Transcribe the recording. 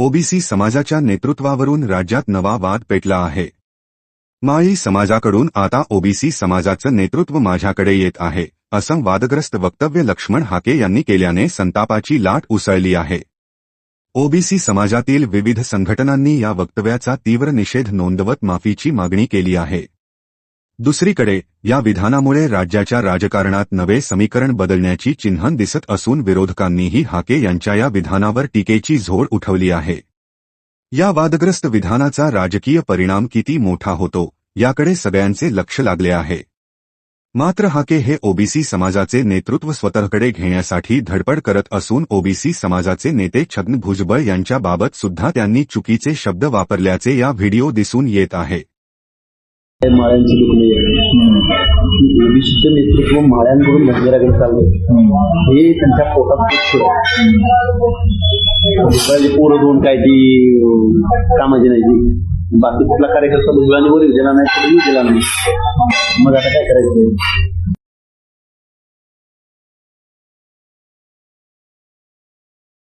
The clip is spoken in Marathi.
ओबीसी समाजाच्या नेतृत्वावरून राज्यात नवा वाद पेटला आहे. माळी समाजाकडून आता ओबीसी समाजाचं नेतृत्व माझ्याकडे येत आहे असं वादग्रस्त वक्तव्य लक्ष्मण हाके यांनी केल्याने संतापाची लाट उसळली आहे. ओबीसी समाजातील विविध संघटनांनी या वक्तव्याचा तीव्र निषेध नोंदवत माफीची मागणी केली आहे. दुसरीकडे या विधानामुळे राज्याच्या राजकारणात नवे समीकरण बदलण्याची चिन्हन दिसत असून विरोधकांनीही हाके यांच्या या विधानावर टीकेची झोड उठवली आहे. या वादग्रस्त विधानाचा राजकीय परिणाम किती मोठा होतो याकडे सगळ्यांचे लक्ष लागले आहे. मात्र हाके हे ओबीसी समाजाचे नेतृत्व स्वतःकडे घेण्यासाठी धडपड करत असून ओबीसी समाजाचे नेते छगन भुजबळ यांच्याबाबत सुद्धा त्यांनी चुकीचे शब्द वापरल्याचे या व्हिडिओ दिसून येत आहे. माळ्यांची दुखणे ओबीसीचं नेतृत्व माळ्यांकडून मंदिराकडे चाललंय. हे त्यांच्या पोटात दुसऱ्याची पोरं दोन काय ती कामाची नाही ती. बाकी कुठला कार्यकर्ता दुसऱ्याने वर दिला नाही तरी दिला नाही. मग आता काय करायचं?